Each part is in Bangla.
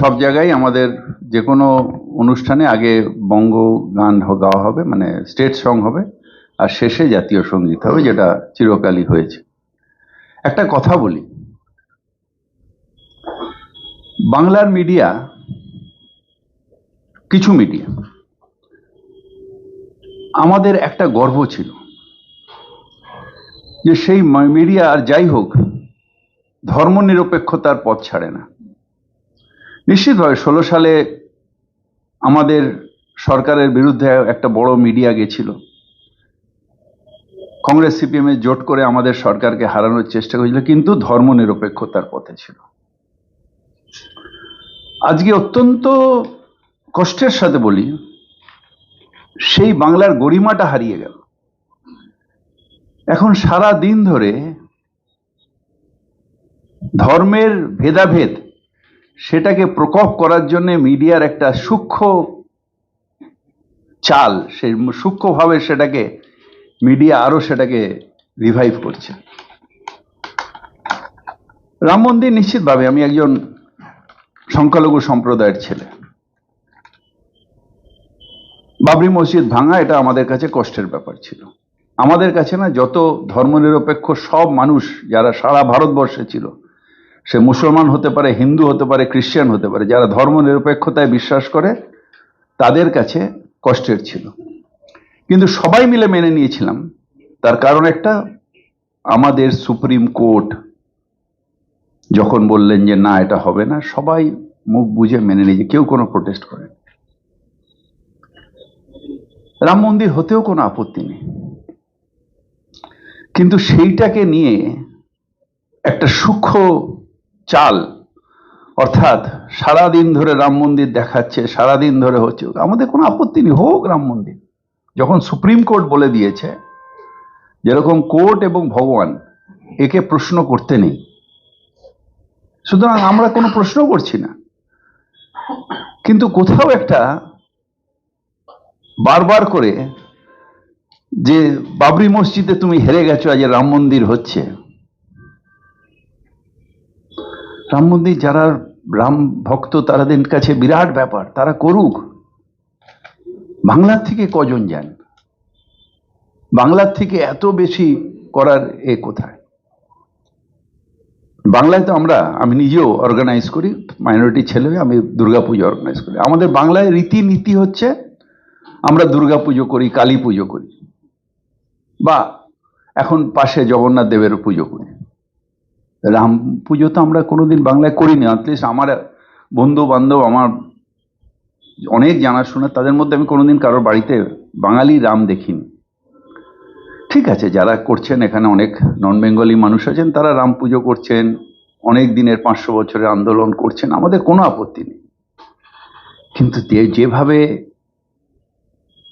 সব জায়গায় আমাদের যে কোনো অনুষ্ঠানে আগে বঙ্গ গান গাওয়া হবে মানে স্টেট সং হবে, আর শেষে জাতীয় সংগীত হবে, যেটা চিরকালই হয়েছে। একটা কথা বলি। বাংলার মিডিয়া কিছু মিডিয়া, আমাদের একটা গর্ব ছিল যে সেই মিডিয়া আর যাই হোক, ধর্মনিরপেক্ষতার পথ ছাড়ে না। নিশ্চিতভাবে ষোলো সালে আমাদের সরকারের বিরুদ্ধে একটা বড় মিডিয়া গেছিল। কংগ্রেস সিপিএম এর জোট করে আমাদের সরকারকে হারানোর চেষ্টা করেছিল, কিন্তু ধর্মনিরপেক্ষতার পথে ছিল। আজকে অত্যন্ত কষ্টের সাথে বলি, সেই বাংলার গরিমাটা হারিয়ে গেল। এখন সারা দিন ধরে ধর্মের ভেদাভেদ সেটাকে প্রকোপ করার জন্য মিডিয়ার একটা সূক্ষ্ম চাল, সেই সূক্ষ্মভাবে সেটাকে মিডিয়া আরও সেটাকে রিভাইভ করছে। রাম মন্দির নিশ্চিতভাবে আমি একজন সংখ্যালঘু সম্প্রদায়ের ছেলে। বাবরি মসজিদ ভাঙা এটা আমাদের কাছে কষ্টের ব্যাপার ছিল। আমাদের কাছে না যত ধর্মনিরপেক্ষ সব মানুষ যারা সারা ভারতবর্ষে ছিল সে মুসলমান হতে পারে, হিন্দু হতে পারে খ্রিস্টান হতে পারে, যারা ধর্ম নিরপেক্ষতায় বিশ্বাস করে, তাদের কাছে কষ্টের ছিল। কিন্তু সবাই মিলে মেনে নিয়েছিলাম। তার কারণ একটা, আমাদের সুপ্রিম কোর্ট যখন বললেন যে না, এটা হবে না, সবাই মুখ বুঝে মেনে নিয়েছে কেউ কোনো প্রোটেস্ট করে রাম মন্দির হতেও কোনো আপত্তি নেই। কিন্তু সেইটাকে নিয়ে একটা সূক্ষ্ম চাল। অর্থাৎ সারাদিন ধরে রাম মন্দির দেখাচ্ছে, সারাদিন ধরে হচ্ছে। আমাদের কোনো আপত্তি নেই, হোক রাম মন্দির। যখন সুপ্রিম কোর্ট বলে দিয়েছে, যেরকম কোর্ট এবং ভগবান একে প্রশ্ন করতে নেই। সুতরাং আমরা কোনো প্রশ্ন করছি না। কিন্তু কোথাও একটা বারবার করে যে বাবরি মসজিদে তুমি হেরে গেছো, আজ রাম মন্দির হচ্ছে। রাম মন্দির যারা রাম ভক্ত তারাদের কাছে বিরাট ব্যাপার, তারা করুক। বাংলার থেকে কজন যান? বাংলার থেকে এত বেশি করার এ কোথায়? বাংলায় তো আমরা, আমি নিজেও অর্গানাইজ করি মাইনরিটি ছেলে আমি দুর্গাপুজো অর্গানাইজ করি। আমাদের বাংলায় রীতিনীতি হচ্ছে, আমরা দুর্গাপুজো করি কালী পুজো করি, বা এখন পাশে জগন্নাথ দেবের পুজো করি। রাম পুজো তো আমরা কোনোদিন বাংলায় করিনি অ্যাটলিস্ট আমার বন্ধু বান্ধব আমার অনেক জানাশোনা, তাদের মধ্যে আমি কোনোদিন কারোর বাড়িতে বাঙালি রাম দেখিনি। ঠিক আছে, যারা করছেন, এখানে অনেক নন বেঙ্গলি মানুষ আছেন, তারা রাম পুজো করছেন, অনেক দিনের পাঁচশো বছরের আন্দোলন করছেন, আমাদের কোনো আপত্তি নেই। কিন্তু যেভাবে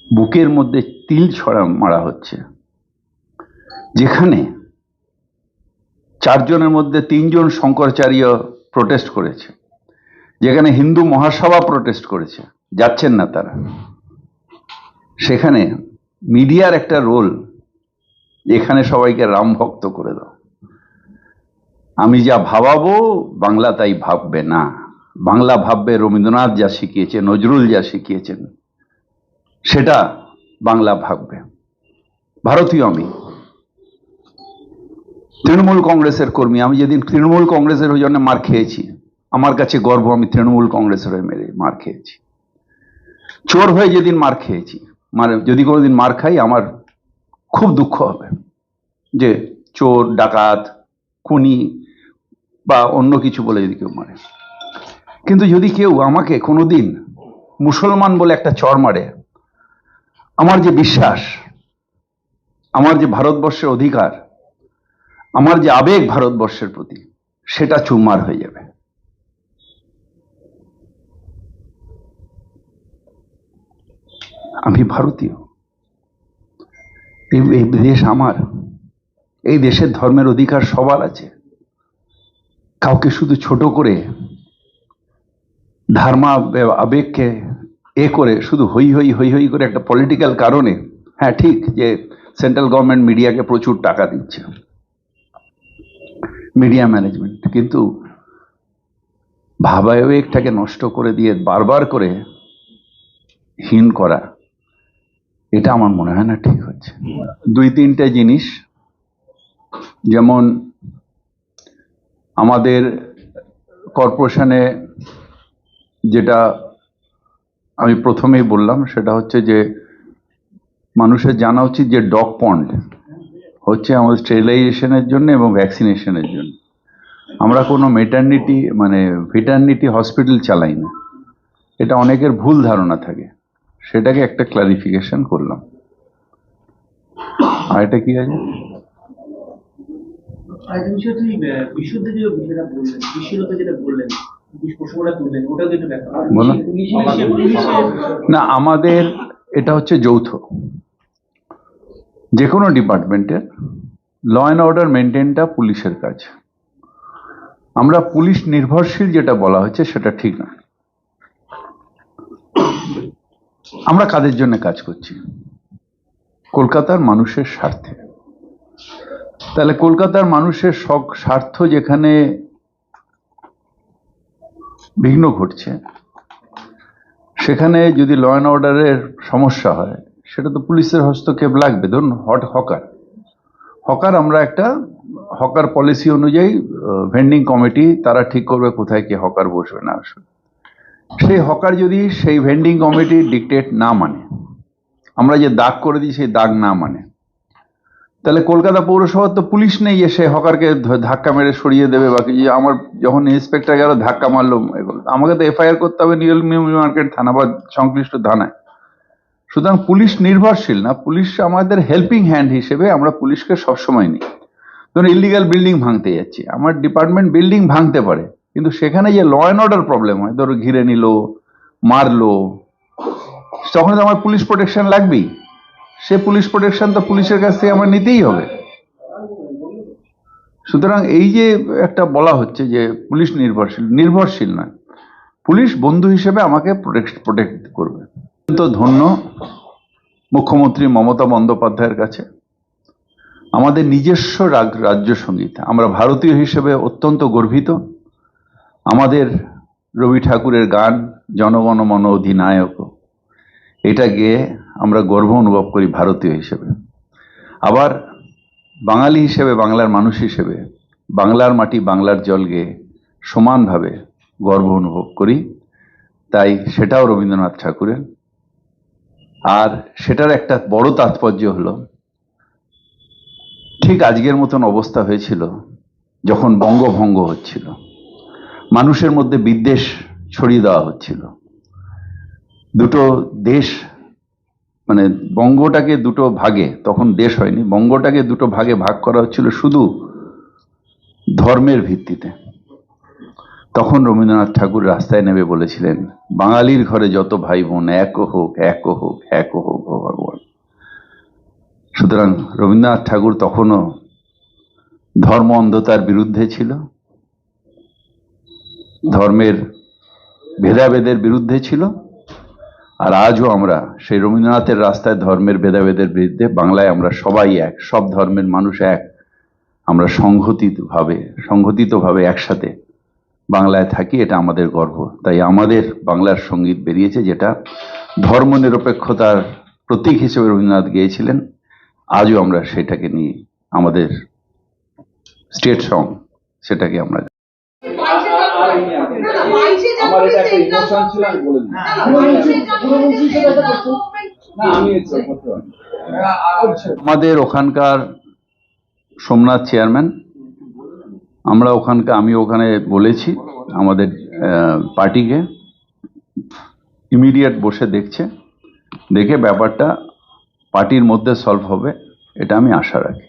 বুকের মধ্যে তিল ছড়া মারা হচ্ছে, যেখানে চারজনের মধ্যে তিনজন শঙ্করাচার্য প্রোটেস্ট করেছে, যেখানে হিন্দু মহাসভা প্রোটেস্ট করেছে, যাচ্ছেন না তারা। সেখানে মিডিয়ার একটা রোল এখানে সবাইকে রাম ভক্ত করে দাও। আমি যা ভাবাবো, বাংলা তাই ভাববে না। বাংলা ভাববে রবীন্দ্রনাথ যা শিখিয়েছে, নজরুল যা শিখিয়েছেন, সেটা বাংলা ভাববে। ভারতীয় আমি। তৃণমূল কংগ্রেসের কর্মী, আমি যেদিন তৃণমূল কংগ্রেসের ওই জন্য মার খেয়েছি, আমার কাছে গর্ব, আমি তৃণমূল কংগ্রেসের হয়ে মেরে মার খেয়েছি। চোর হয়ে যেদিন মার খেয়েছি মানে যদি কোনোদিন মার খাই, আমার খুব দুঃখ হবে যে চোর, ডাকাত, খুনি বা অন্য কিছু বলে যদি কেউ মারে। কিন্তু যদি কেউ আমাকে কোনোদিন মুসলমান বলে একটা চর মারে, আমার যে বিশ্বাস, আমার যে ভারতবর্ষের অধিকার আমার যে আবেগ ভারতবর্ষের প্রতি, সেটা চুমার হয়ে যাবে। আমি ভারতীয়। এই দেশ আমার। এই দেশের ধর্মের অধিকার সবার আছে। কাউকে শুধু ছোট করে, ধর্মা, আবেগকে এ করে, শুধু হই হই হই হই করে একটা পলিটিক্যাল কারণে হ্যাঁ ঠিক, যে সেন্ট্রাল গভর্নমেন্ট মিডিয়াকে প্রচুর টাকা দিচ্ছে। মিডিয়া ম্যানেজমেন্ট কিন্তু ভাবাবেগটাকে নষ্ট করে দিয়ে বারবার করে হীন করা, এটা আমার মনে হয় না ঠিক হচ্ছে। দুই তিনটে জিনিস, যেমন আমাদের কর্পোরেশনে যেটা আমি প্রথমেই বললাম, সেটা হচ্ছে যে মানুষের জানা উচিত যে ডগ পন্ড হচ্ছে আমাদের স্টেরিলাইজেশনের জন্য এবং ভ্যাকসিনেশনের জন্য। আমরা কোনো মেটার্নিটি মানে ভিটার্নিটি হসপিটাল চালাই না। এটা অনেকের ভুল ধারণা থাকে। সেটাকে একটা ক্লারিফিকেশন করলাম। আর এটা কি আছে? না আমাদের এটা হচ্ছে যৌথ। যে কোনো ডিপার্টমেন্টের ল অ্যান্ড অর্ডার মেনটেনটা পুলিশের কাজ। আমরা পুলিশ নির্ভরশীল যেটা বলা হচ্ছে সেটা ঠিক না আমরা কাদের জন্য কাজ করছি? কলকাতার মানুষের স্বার্থে। তাহলে কলকাতার মানুষের শখ, স্বার্থ যেখানে বিঘ্ন ঘটছে, সেখানে যদি ল অ্যান্ড অর্ডারের সমস্যা হয় সেটা তো পুলিশের হস্তক্ষেপ লাগবে। ধরুন, হট হকার। হকার আমরা একটা, হকার পলিসি অনুযায়ী ভেন্ডিং কমিটি তারা ঠিক করবে কোথায় কে হকার বসবে না আসবে সেই হকার যদি সেই ভেন্ডিং কমিটি ডিকটেট না মানে আমরা যে দাগ করে দিই সেই দাগ না মানে তাহলে কলকাতা পৌরসভার তো পুলিশ নেই যে সে হকারকে ধাক্কা মেরে সরিয়ে দেবে বা কি আমার যখন ইন্সপেক্টর গেল ধাক্কা মারলো আমাকে তো এফআইআর করতে হবে নিউ মার্কেট থানা বা সংশ্লিষ্ট থানায়। সুতরাং পুলিশ নির্ভরশীল না, পুলিশ আমাদের হেল্পিং হ্যান্ড হিসেবে আমরা পুলিশকে সবসময় নিই। ধরুন ইলিগাল বিল্ডিং ভাঙতে যাচ্ছি, আমার ডিপার্টমেন্ট বিল্ডিং ভাঙতে পারে, কিন্তু সেখানে যে ল অ্যান্ড অর্ডার প্রবলেম হয় ধরো ঘিরে নিল, মারলো, তখন তো আমার পুলিশ প্রোটেকশন লাগবেই। সে পুলিশ প্রোটেকশন তো পুলিশের কাছ থেকে আমার নিতেই হবে। সুতরাং এই যে একটা বলা হচ্ছে যে পুলিশ নির্ভরশীল নির্ভরশীল নয় পুলিশ বন্ধু হিসেবে আমাকে প্রোটেক্ট প্রোটেক্ট করবে। ধন্য মুখ্যমন্ত্রী মমতা বন্দ্যোপাধ্যায়ের কাছে। আমাদের নিজস্ব রাজ্য সংগীত। আমরা ভারতীয় হিসেবে অত্যন্ত গর্বিত। আমাদের রবি ঠাকুরের গান জনগণ মন অধিনায়ক। এটা গেয়ে আমরা গর্ব অনুভব করি ভারতীয় হিসেবে। আবার বাঙালি হিসেবে, বাংলার মানুষ হিসেবে, বাংলার মাটি বাংলার জল গেয়ে সমানভাবে গর্ব অনুভব করি। তাই সেটাও রবীন্দ্রনাথ ঠাকুরের। আর সেটার একটা বড় তাৎপর্য হলো, ঠিক আজকের মতন অবস্থা হয়েছিল যখন বঙ্গভঙ্গ হচ্ছিল। মানুষের মধ্যে বিদ্বেষ ছড়িয়ে দেওয়া হচ্ছিল। দুটো দেশ মানে বঙ্গটাকে দুটো ভাগে, তখন দেশ হয়নি, বঙ্গটাকে দুটো ভাগে ভাগ করা হচ্ছিল শুধু ধর্মের ভিত্তিতে। তখন রবীন্দ্রনাথ ঠাকুর রাস্তায় নেমে বলেছিলেন, বাঙালির ঘরে যত ভাই বোন এক হোক এক হোক এক হোক ভগবান। সুতরাং রবীন্দ্রনাথ ঠাকুর তখনও ধর্ম অন্ধতার বিরুদ্ধে ছিল, ধর্মের ভেদাভেদের বিরুদ্ধে ছিল, আর আজও আমরা সেই রবীন্দ্রনাথের রাস্তায় ধর্মের ভেদাভেদের বিরুদ্ধে, বাংলায় আমরা সবাই এক, সব ধর্মের মানুষ এক, আমরা সংহতিভাবে সংহতিতভাবে একসাথে বাংলায় থাকি, এটা আমাদের গর্ব। তাই আমাদের বাংলার সংগীত বেরিয়েছে, যেটা ধর্মনিরপেক্ষতার প্রতীক হিসেবে রবীন্দ্রনাথ গেয়েছিলেন। আজও আমরা সেটাকে নিয়ে আমাদের স্টেট সং, সেটাকে আমরা আমাদের ওখানকার সোমনাথ চেয়ারম্যান আমরা ওখানকে আমি ওখানে বলেছি আমাদের পার্টিকে ইমিডিয়েট বসে দেখছে দেখে ব্যাপারটা পার্টির মধ্যে সলভ হবে এটা আমি আশা রাখি।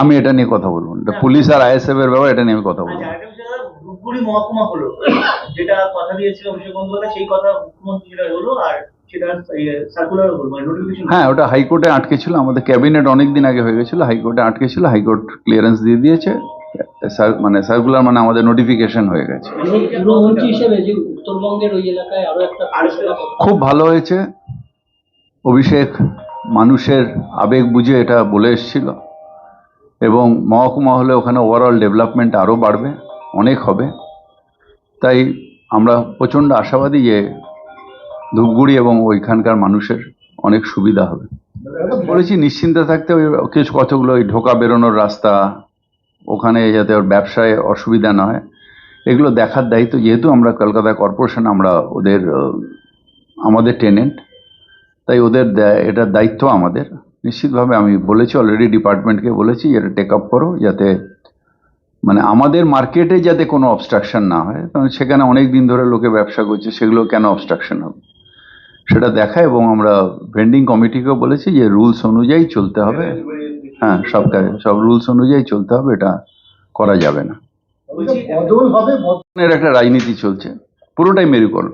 আমি এটা নিয়ে কথা বলব। এটা পুলিশ আর আইএসএফ এর ব্যাপার এটা নিয়ে আমি কথা বলব আচ্ছা মহকুমা হলো। যেটা কথা দিয়েছিল অভিষেক বন্দ্যোপাধ্যায় সেই কথা মুখ্যমন্ত্রী যেটা হলো আর মানে নোটিফিকেশন হ্যাঁ ওটা হাইকোর্টে আটকে ছিল। আমাদের ক্যাবিনেট অনেক দিন আগে হয়ে গেছিল হাইকোর্টে আটকে ছিল হাইকোর্ট ক্লিয়ারেন্স দিয়ে দিয়েছে। মানে সার্কুলার মানে আমাদের নোটিফিকেশন হয়ে গেছে। পুরমন্ত্রী হিসেবে যে উত্তরবঙ্গের ওই এলাকায় আরও একটা পরিষেবা খুব ভালো হয়েছে। অভিষেক মানুষের আবেগ বুঝে এটা বলে এসেছিল। এবং মহকুমা হলে ওখানে ওভারঅল ডেভেলপমেন্ট আরও বাড়বে অনেক হবে। তাই আমরা প্রচণ্ড আশাবাদী যে ধূপগুড়ি এবং ওইখানকার মানুষের অনেক সুবিধা হবে। বলেছি, নিশ্চিন্তে থাকতে ওই কিছু কতগুলো ওই ঢোকা বেরোনোর রাস্তা, ওখানে যাতে ওর ব্যবসায় অসুবিধা না হয়, এগুলো দেখার দায়িত্ব যেহেতু আমরা কলকাতা কর্পোরেশন, আমরা ওদের, আমাদের টেনেন্ট, তাই ওদের এটার দায়িত্ব আমাদের। নিশ্চিতভাবে আমি বলেছি অলরেডি ডিপার্টমেন্টকে বলেছি এটা টেক আপ করো, যাতে মানে আমাদের মার্কেটে যাতে কোনো অবস্ট্রাকশন না হয়। কারণ সেখানে অনেক দিন ধরে লোকে ব্যবসা করছে, সেগুলো কেন অবস্ট্রাকশন হবে? সেটা দেখা এবং আমরা ভেন্ডিং কমিটিকেও বলেছি যে রুলস অনুযায়ী চলতে হবে। হ্যাঁ সব কাজে সব রুলস অনুযায়ী চলতে হবে এটা করা যাবে না। একটা রাজনীতি চলছে পুরোটাই মেরুকরণ।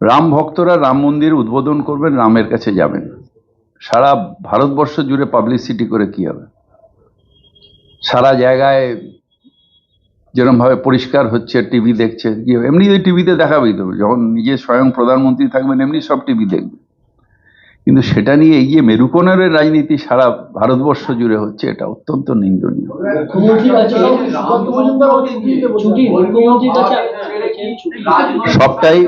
রাম ভক্তরা রাম মন্দির উদ্বোধন করবেন রামের কাছে যাবেন। সারা ভারতবর্ষ জুড়ে পাবলিসিটি করে কি হবে? সারা জায়গায় যেরমভাবে পরিষ্কার হচ্ছে টিভি দেখছে গিয়ে এমনি ওই টিভিতে দেখাবেই তো। যখন নিজে স্বয়ং প্রধানমন্ত্রী থাকবেন এমনি সব টিভি দেখবে। কিন্তু সেটা নিয়ে এই যে মেরুকরণের রাজনীতি সারা ভারতবর্ষ জুড়ে হচ্ছে এটা অত্যন্ত নিন্দনীয়। সবটাই